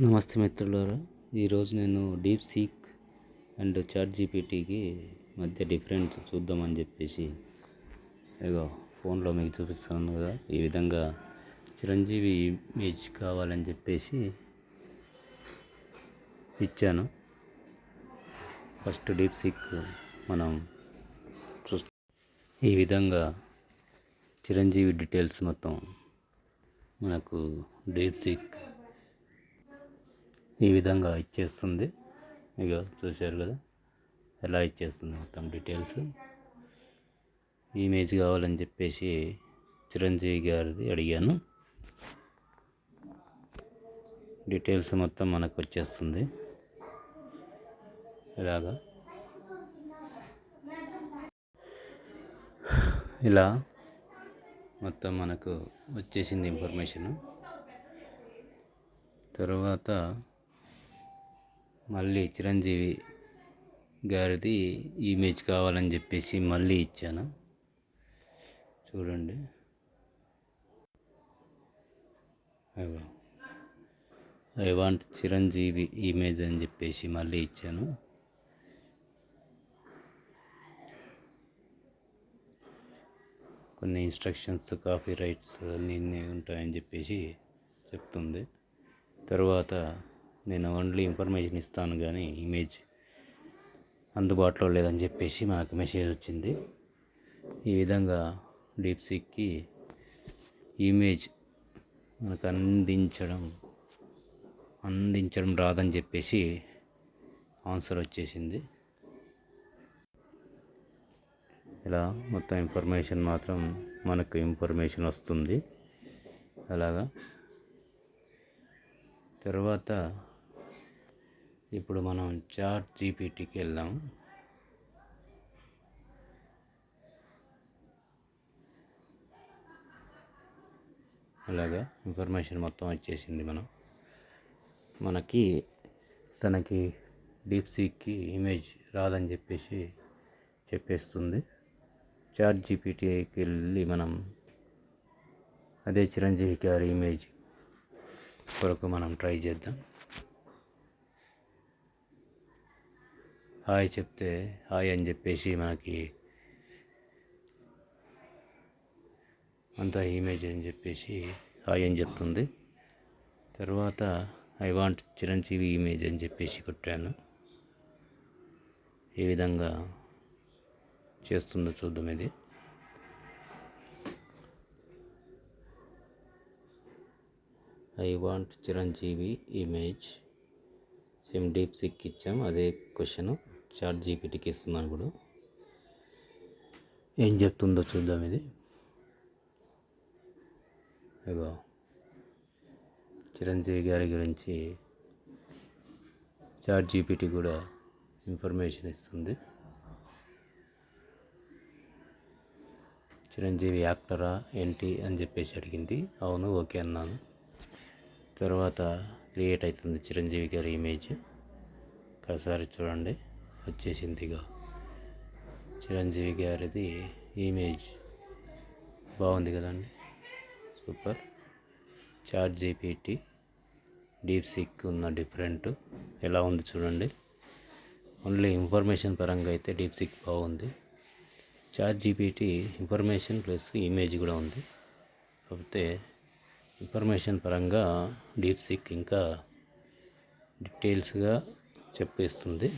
నమస్తే మిత్రులారా. ఈరోజు నేను డీప్ సీక్ అండ్ చాట్ జీపీటీకి మధ్య డిఫరెన్స్ చూద్దామని చెప్పేసి ఇగో ఫోన్లో మీకు చూపిస్తాను కదా. ఈ విధంగా చిరంజీవి ఇమేజ్ కావాలని చెప్పేసి ఇచ్చాను. ఫస్ట్ డీప్ సీక్ మనం చూ ఈ విధంగా చిరంజీవి డీటెయిల్స్ మొత్తం మనకు డీప్ సీక్ ఈ విధంగా ఇచ్చేస్తుంది. ఇక చూశారు కదా? ఎలా ఇచ్చేస్తుంది మొత్తం డీటెయిల్స్? ఇమేజ్ కావాలని చెప్పేసి చిరంజీవి గారిది అడిగాను. డీటెయిల్స్ మొత్తం మనకు వచ్చేస్తుంది. ఇలాగా ఇలా మొత్తం మనకు వచ్చేసింది ఇన్ఫర్మేషను. తర్వాత మళ్ళీ చిరంజీవి గారిది ఇమేజ్ కావాలని చెప్పేసి మళ్ళీ ఇచ్చాను. చూడండి. ఐ వాంట్ చిరంజీవి ఇమేజ్ అని చెప్పేసి మళ్ళీ ఇచ్చాను. కొన్ని ఇన్స్ట్రక్షన్స్ కాపీ రైట్స్ అన్నీ ఉంటాయని చెప్పేసి చెప్తుంది. తర్వాత నేను ఓన్లీ ఇన్ఫర్మేషన్ ఇస్తాను కానీ ఇమేజ్ అందుబాటులో లేదని చెప్పేసి మనకు మెసేజ్ వచ్చింది. ఈ విధంగా డీప్సీక్కి ఇమేజ్ మనకు అందించడం అందించడం రాదని చెప్పేసి ఆన్సర్ వచ్చేసింది. ఇలా మొత్తం ఇన్ఫర్మేషన్ మాత్రం మనకు ఇన్ఫర్మేషన్ వస్తుంది. అలాగా? తర్వాత ఇప్పుడు మనం చాట్ జీపీటీకి వెళ్దాం. అలాగా ఇన్ఫర్మేషన్ మొత్తం వచ్చేసింది మనం. మనకి తనకి డీప్ సీక్కి ఇమేజ్ రాదని చెప్పేసి చెప్పేస్తుంది. చాట్ జీపీటీకి వెళ్ళి మనం అదే చిరంజీవి గారి ఇమేజ్ కొరకు మనం ట్రై చేద్దాం. హాయ్ చెప్తే హాయ్ అని చెప్పేసి మనకి అంతా ఇమేజ్ అని చెప్పేసి హాయ్ అని చెప్తుంది. తర్వాత ఐ వాంట్ చిరంజీవి ఇమేజ్ అని చెప్పేసి కొట్టాను. ఏ విధంగా చేస్తుందో చూద్దాం ఇది. I want Chiranjeevi image same DeepSeek ఇచ్చాం. అదే క్వశ్చను చాట్ జీపీటీకి ఇస్తున్నాను ఇప్పుడు. ఏం చెప్తుందో చూద్దాం ఇది. ఇగో చిరంజీవి గారి గురించి చాట్ జీపీటీ కూడా ఇన్ఫర్మేషన్ ఇస్తుంది. చిరంజీవి యాక్టరా ఏంటి అని చెప్పేసి అడిగింది. అవును ఓకే అన్నాను. తర్వాత క్రియేట్ అవుతుంది చిరంజీవి గారి ఇమేజ్. ఒకసారి చూడండి. వచ్చేసింది ఇక చిరంజీవి గారిది ఇమేజ్. బాగుంది కదండి. Super. Chat GPT. Deep sick ఉన్న డిఫరెంట్. ఎలా ఉంది చూడండి. ఓన్లీ ఇన్ఫర్మేషన్ పరంగా అయితే డీప్ సిక్ బాగుంది. Chat GPT information plus image కూడా ఉంది. కాకపోతే ఇన్ఫర్మేషన్ పరంగా డీప్ సిక్ ఇంకా డీటెయిల్స్గా చెప్పేస్తుంది.